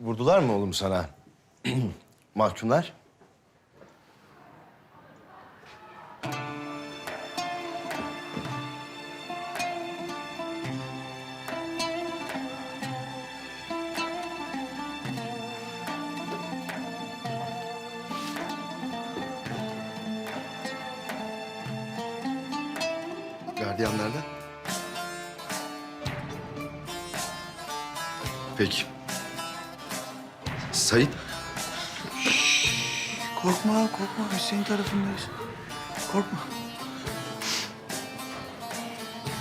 Vurdular mı oğlum sana? Mahkumlar? Gardiyanlardan? Peki. Sait, Korkma, korkma. Biz senin tarafındayız. Korkma.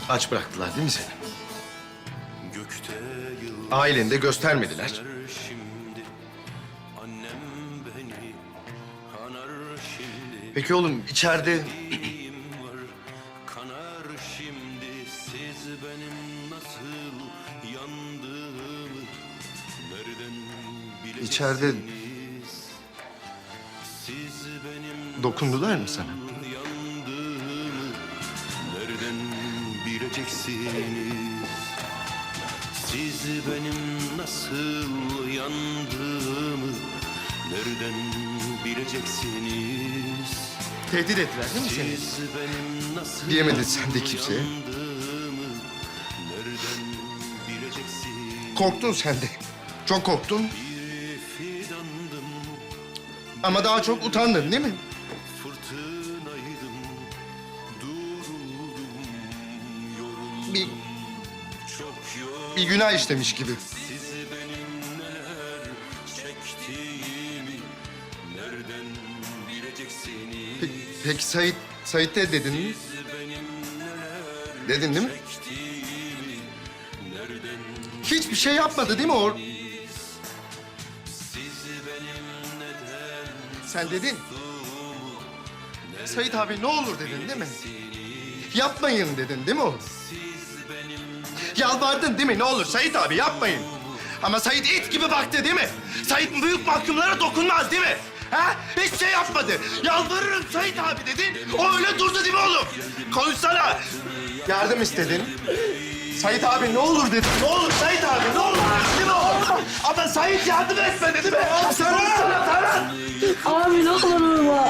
aç bıraktılar değil mi seni? Gökte Aileni de göstermediler. yıldızlar şimdi Annem beni anar şimdi Peki oğlum içeride İçeride- dokundular mı sana? nereden bileceksiniz? Siz benim nasıl yandığımı nereden bileceksiniz? Tehdit ettiler değil mi seni? Siz benim nasıl Diyemedin sen de kimseye. yandığımı nereden bileceksiniz? Korktun sen de. Çok korktun ama daha çok utandın değil mi? Bir, bir günah işlemiş gibi. Siz benim neler çektiğimi nereden bileceksiniz? Pe- peki Sait, Sait de dedin mi? Dedin değil mi? Hiçbir şey yapmadı değil mi o? Sen dedin. Sait abi ne olur dedin değil mi? Yapmayın dedin değil mi oğlum? Yalvardın değil mi? Ne olur Sait abi yapmayın. Ama Sait it gibi baktı değil mi? Sait büyük mahkumlara dokunmaz değil mi? Ha? Hiçbir şey yapmadı. Yalvarırım Sait abi dedin. O öyle durdu değil mi oğlum? Konuşsana. Yardım istedin. Sait abi ne olur dedin. Ne olur Sait abi ne olur değil mi oğlum? Ama Sait yardım etmedi değil mi? Konuşsana Ferhat. Abi ne olur vurma.